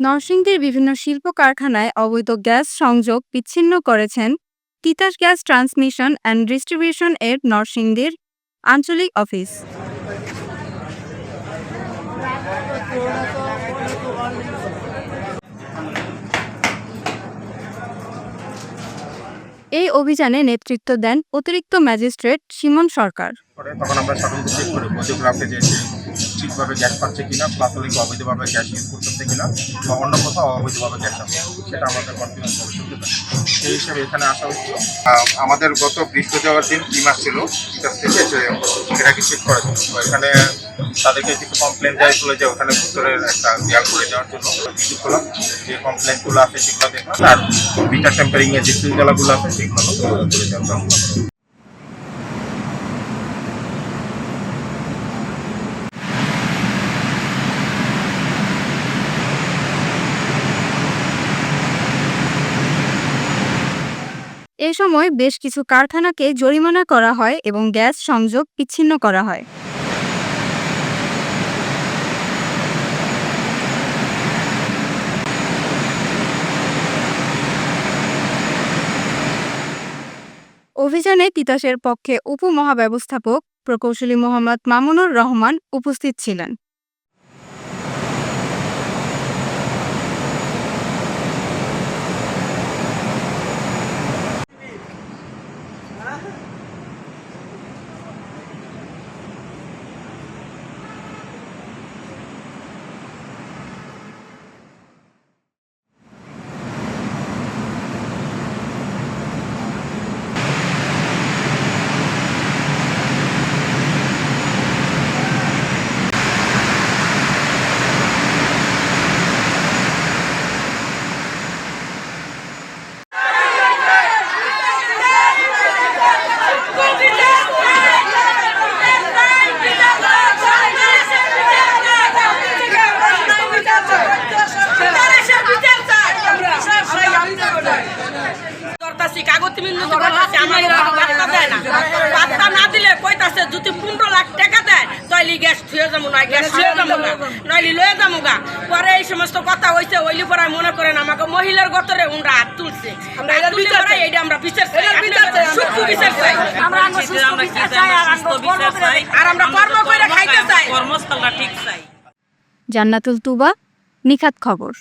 নরসিংদীর বিভিন্ন শিল্প কারখানায় অবৈধ গ্যাস সংযোগ বিচ্ছিন্ন করেছেন Titas gas transmission and distribution এর নরসিংদীর আঞ্চলিক অফিস। এই অভিযানে নেতৃত্ব দেন অতিরিক্ত ম্যাজিস্ট্রেট সিমন সরকার। তখন আমরা সাধারণত চেক করি ঠিকভাবে গ্যাস পাচ্ছে কিনা প্লাস হলে অবৈধভাবে গ্যাস ইউজ করতেছে কিনা, বা অন্য কোথাও অবৈধভাবে গ্যাস আছে সেটা আমাদের ভবিষ্যতে পারে সেই হিসেবে এখানে আসা হচ্ছে। আমাদের গত বৃহস্পতিবার দিন টিম আসছিল বিকাশ থেকে এটাকে চেক জন্য এখানে তাদেরকে কিছু কমপ্লেন দেওয়া যে ওখানে ভিতরের একটা দেয়াল করে দেওয়ার জন্য ভিজিট করলাম। যে কমপ্লেনগুলো আছে সেগুলো দেখলাম। আর মিটার টেম্পারিং এর যে সুবিধাগুলো আছে সেগুলো করে দেওয়ার এ সময় বেশ কিছু কারখানাকে জরিমানা করা হয় এবং গ্যাস সংযোগ বিচ্ছিন্ন করা হয়। অভিযানে তিতাসের পক্ষে উপমহাব্যবস্থাপক প্রকৌশলী মোহাম্মদ মামুনুর রহমান উপস্থিত ছিলেন। করতাছি কাগজ মিল করতাছি আমার বার্তা না। দিলে কইতাছে যদি পনেরো লাখ টাকা দেয় তাইলে গ্যাস ছুঁয়ে যাব না গ্যাস ছুঁয়ে যাব না নইলে লয়ে যাব গা। পরে এই সমস্ত কথা হইছে ওইলি পরে মনে করেন আমাকে মহিলার গতরে উনরা হাত তুলছে। হাত তুলতে পরে এইটা আমরা বিচার চাই। সূক্ষ্ম বিচার চাই আমরা আমরা কি চাই। আমরা সুস্থ বিচার চাই আর আমরা কর্ম করে খাইতে চাই। কর্মস্থলটা ঠিক চাই। জান্নাতুল তুবা নিখাত খবর।